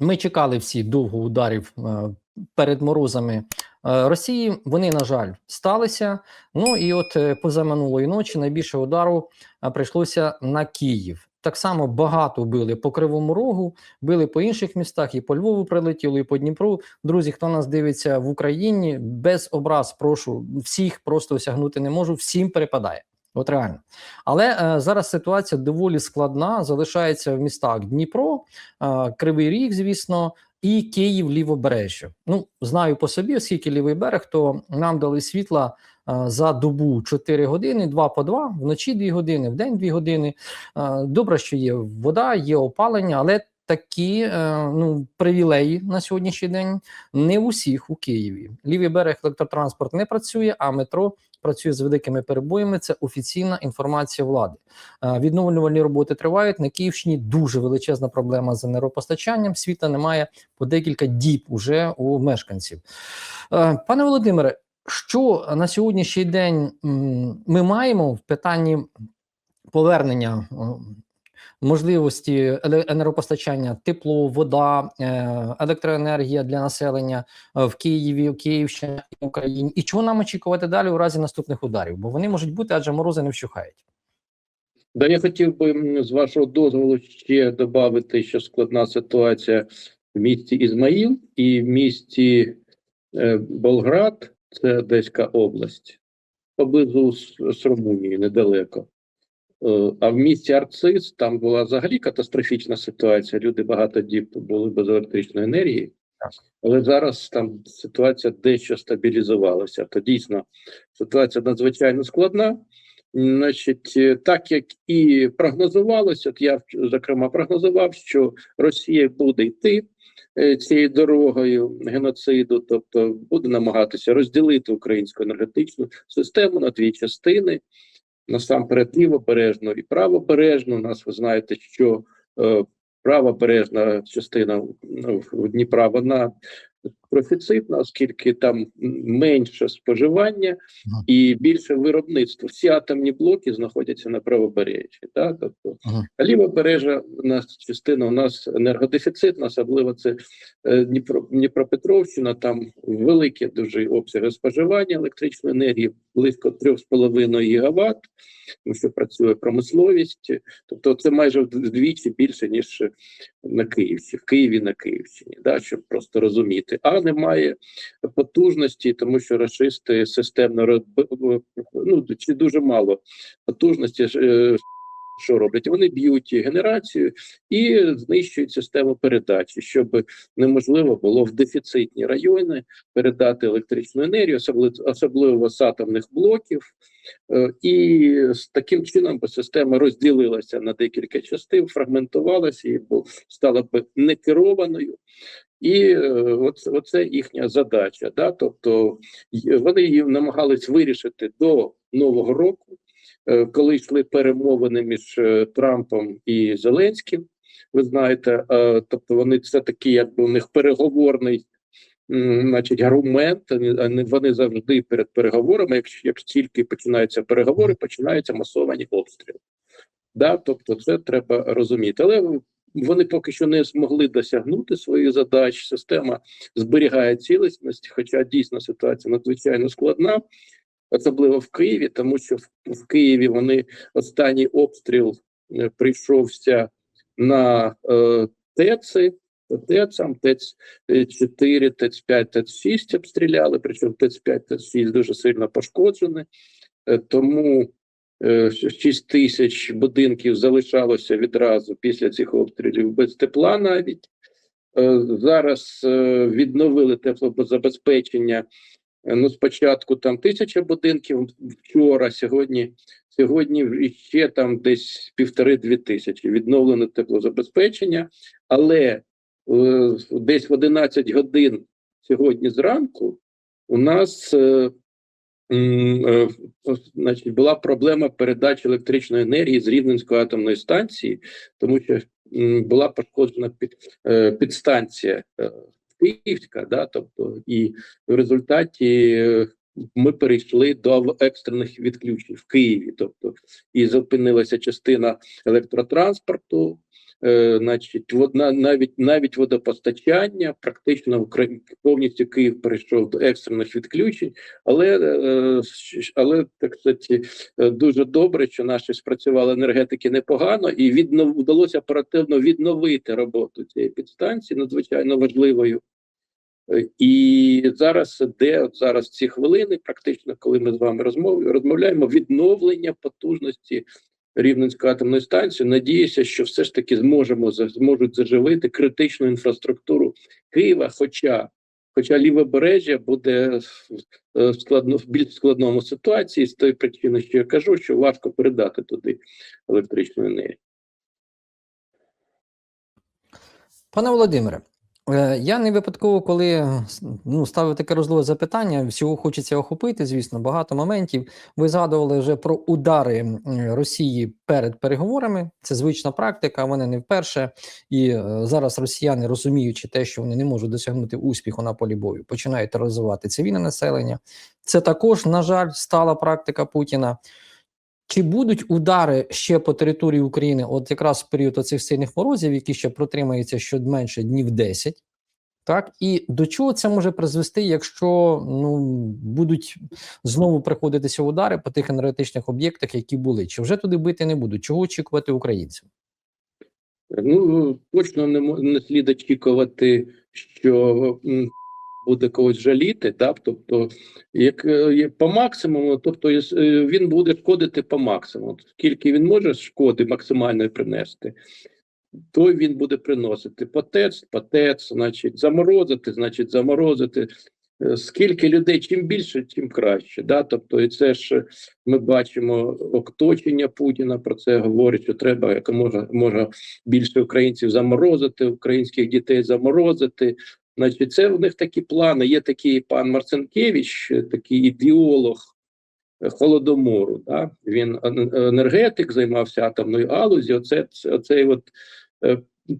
Ми чекали всі довго ударів е, перед морозами е, Росії. Вони, на жаль, сталися. Ну і от е, позаминулої ночі найбільше удару прийшлося на Київ. Так само багато били по Кривому Рогу, били по інших містах, і по Львову прилетіло, і по Дніпру. Друзі, хто нас дивиться в Україні, без образ, прошу всіх просто осягнути не можу. Всім перепадає. От реально. Але е, зараз ситуація доволі складна. Залишається в містах Дніпро, е, Кривий Ріг, звісно, і Київ лівобережжя. Ну, знаю по собі, оскільки лівий берег, то нам дали світла е, за добу 4 години, 2 по 2, вночі 2 години, в день 2 години. Е, добре, що є вода, є опалення, але такі е, ну, привілеї на сьогоднішній день не в усіх у Києві. Лівий берег електротранспорт не працює, а метро працює з великими перебоями. Це офіційна інформація влади. Е, Відновлювальні роботи тривають на Київщині. Дуже величезна проблема з енергопостачанням. Світла немає по декілька діб уже у мешканців. Е, Пане Володимире, що на сьогоднішній день ми маємо в питанні повернення е, можливості енергопостачання, тепло, вода, е, електроенергія для населення е, в Києві, в Київщині, Україні, і чого нам очікувати далі у разі наступних ударів? Бо вони можуть бути, адже морози не вщухають. Да, я хотів би з вашого дозволу ще додати, що складна ситуація в місті Ізмаїл і в місті е, Болград, це Одеська область, поблизу з Румунії, недалеко. Е, а в місті Арцис там була взагалі катастрофічна ситуація. Люди багато діб були без електричної енергії. Але зараз там ситуація дещо стабілізувалася. То дійсно ситуація надзвичайно складна. Значить, е, так як і прогнозувалося, от я зокрема прогнозував, що Росія буде йти е, цією дорогою геноциду, тобто буде намагатися розділити українську енергетичну систему на дві частини. Насамперед лівобережну і правобережну. У нас ви знаєте, що е, правобережна частина ну, Дніпра вона профіцитна, оскільки там менше споживання і більше виробництво. Всі атомні блоки знаходяться на правобережжі. Да? Тобто, Ага. а лівобережжя у нас частина у нас енергодефіцитна, особливо це е, Дніпро, Дніпропетровщина. Там великі дуже обсяги споживання електричної енергії, близько 3,5 гігаватт, тому що працює промисловість. Тобто, це майже вдвічі більше ніж на Київщині, в Києві на Київщині, да, щоб просто розуміти. А немає потужності, тому що расисти системно ну, чи дуже мало потужності. Що роблять? Вони б'ють генерацію і знищують систему передачі, щоб неможливо було в дефіцитні райони передати електричну енергію, особливо, з атомних блоків. Е, І з таким чином би система розділилася на декілька частин, фрагментувалася і стала б некерованою. І е, оце, їхня задача. Да? Тобто вони її намагались вирішити до Нового року, коли йшли перемовини між е, Трампом і Зеленським. Ви знаєте, е, тобто вони це такий, якби у них переговорний. Значить, аргумент, вони завжди перед переговорами, як, як тільки починаються переговори, починаються масовані обстріли. Да, тобто, це треба розуміти. Але вони поки що не змогли досягнути своїх задач. Система зберігає цілісність, хоча дійсно ситуація надзвичайно складна, особливо в Києві, тому що в, Києві вони останній обстріл е, прийшовся на е, ТЕЦи. ТЕЦам, ТЕЦ 4, ТЕЦ 5, ТЕЦ 6 обстріляли, причому ТЕЦ 5, ТЕЦ 6 дуже сильно пошкоджені. Е, Тому е, 6 тисяч будинків залишалося відразу після цих обстрілів без тепла навіть. Е, Зараз е, відновили теплозабезпечення. Е, Ну, спочатку там тисяча будинків вчора, сьогодні, сьогодні ще там десь півтори-дві тисячі відновлено теплозабезпечення, але е, десь в 11 годин сьогодні зранку у нас е, е, значить, була проблема передачі електричної енергії з Рівненської атомної станції, тому що м, була пошкоджена під, е, підстанція е, Київська, да, тобто, і в результаті е, ми перейшли до екстрених відключень в Києві, тобто і зупинилася частина електротранспорту. е, значить, водна, навіть навіть водопостачання, практично Украї- повністю Київ перейшов до екстрених відключень. Але, е, але так сказати, дуже добре, що наші спрацювали енергетики непогано, і віднов вдалося оперативно відновити роботу цієї підстанції, надзвичайно важливою. Е, І зараз де от зараз ці хвилини, практично, коли ми з вами розмовляємо, відновлення потужності Рівненської атомної станції. Надіюся, що все ж таки зможемо зможуть заживити критичну інфраструктуру Києва. Хоча, хоча лівобережжя буде е, в складно в більш складному ситуації з тої причини, що я кажу, що важко передати туди електричну енергію. Пане Володимире, я не випадково, коли е, ну, ставив таке розлове запитання, всього хочеться охопити, звісно, багато моментів. Ви згадували вже про удари Росії перед переговорами. Це звична практика, вони не вперше. І е, зараз росіяни, розуміючи те, що вони не можуть досягнути успіху на полі бою, починають тероризувати цивільне населення. Це також, на жаль, стала практика Путіна. Чи будуть удари ще по території України, от якраз в період оцих сильних морозів, які ще протримаються щонайменше днів 10, так і до чого це може призвести, якщо ну будуть знову приходитися удари по тих енергетичних об'єктах, які були? Чи вже туди бити не будуть? Чого очікувати українцям? Ну точно не, не слід очікувати, що буде когось жаліти. Да? Тобто, як е, є по максимуму, тобто е, він буде шкодити по максимуму. Скільки він може шкоди максимальної принести, то він буде приносити. Потец, потец, значить, заморозити, значить, заморозити. Е, Скільки людей, чим більше, тим краще. Да? Тобто, і це ж е, ми бачимо оточення Путіна про це говорить, що треба якомога може більше українців заморозити, українських дітей заморозити. Значить, це в них такі плани. Є такий пан Марцинкевич, такий ідеолог е, холодомору. Да? Він ен- енергетик, займався атомною галузі. Оце це- оцей от е,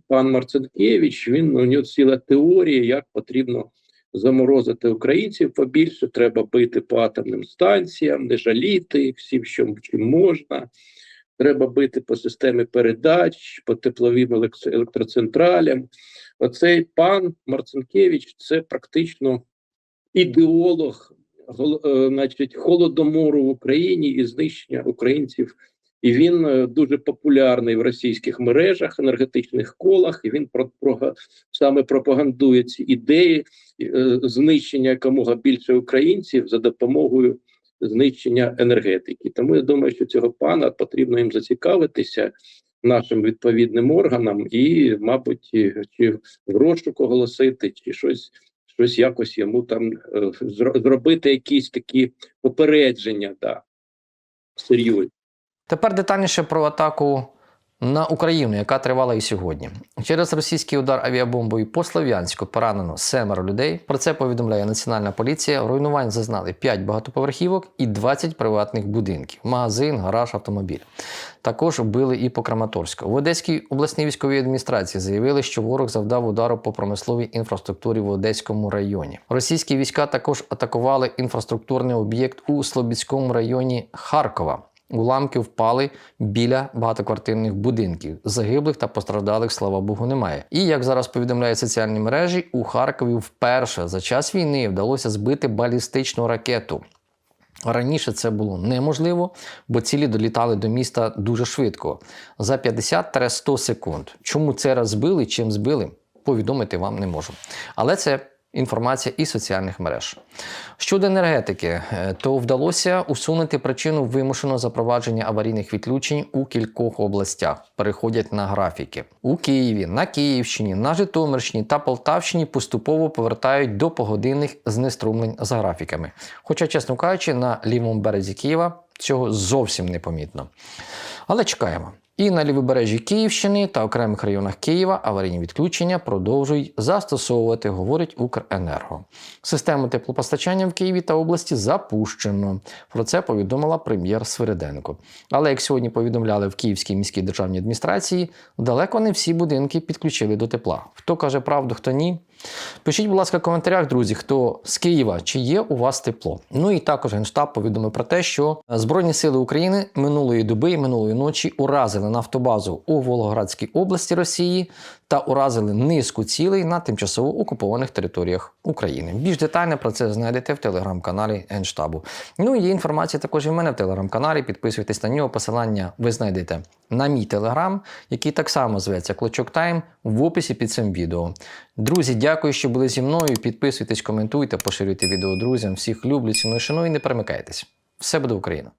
пан Марцинкевич. Він у нього ціла теорія, як потрібно заморозити українців побільше. Треба бити по атомним станціям, не жаліти всім, що чим можна. Треба бити по системі передач, по тепловим елек- електроцентралям. Оцей пан Марцинкевич це практично ідеолог е, значить, холодомору в Україні і знищення українців. І він е, дуже популярний в російських мережах, енергетичних колах. І він про, про саме пропагандує ці ідеї е, знищення якомога більше українців за допомогою знищення енергетики. Тому я думаю, що цього пана потрібно їм зацікавитися нашим відповідним органам і, мабуть, чи в розшук оголосити, чи щось, щось якось йому там е, зробити якісь такі попередження, да, серйозні. Тепер детальніше про атаку на Україну, яка тривала і сьогодні. Через російський удар авіабомбою по Слов'янську поранено семеро людей. Про це повідомляє Національна поліція. Руйнувань зазнали 5 багатоповерхівок і 20 приватних будинків, магазин, гараж, автомобіль. Також били і по Краматорську. В Одеській обласній військовій адміністрації заявили, що ворог завдав удару по промисловій інфраструктурі в Одеському районі. Російські війська також атакували інфраструктурний об'єкт у Слобідському районі Харкова. Уламки впали біля багатоквартирних будинків. Загиблих та постраждалих, слава Богу, немає. І як зараз повідомляють соціальні мережі, у Харкові вперше за час війни вдалося збити балістичну ракету. Раніше це було неможливо, бо цілі долітали до міста дуже швидко за 50-100 секунд. Чому це раз збили, чим збили, повідомити вам не можу. Але це інформація із соціальних мереж. Щодо енергетики, е, то вдалося усунути причину вимушеного запровадження аварійних відключень у кількох областях. Переходять на графіки у Києві, на Київщині, на Житомирщині та Полтавщині поступово повертають до погодинних знеструмлень за графіками. Хоча, чесно кажучи, на лівому березі Києва цього зовсім не помітно. Але чекаємо. І на лівобережжі Київщини та окремих районах Києва аварійні відключення продовжують застосовувати, говорить Укренерго. Систему теплопостачання в Києві та області запущено. Про це повідомила прем'єр Свириденко. Але як сьогодні повідомляли в Київській міській державній адміністрації, далеко не всі будинки підключили до тепла. Хто каже правду, хто ні. Пишіть, будь ласка, в коментарях, друзі, хто з Києва, чи є у вас тепло. Ну і також Генштаб повідомив про те, що Збройні сили України минулої доби і минулої ночі уразили нафтобазу у Волгоградській області Росії та уразили низку цілей на тимчасово окупованих територіях України. Більш детально про це знайдете в телеграм-каналі Генштабу. Ну і є інформація також і в мене в телеграм-каналі. Підписуйтесь на нього. Посилання ви знайдете на мій телеграм, який так само зветься Клочок Тайм в описі під цим відео. Друзі, дякую, що були зі мною. Підписуйтесь, коментуйте, поширюйте відео друзям. Всіх люблю, ціную, шаную і не перемикайтесь. Все буде Україна!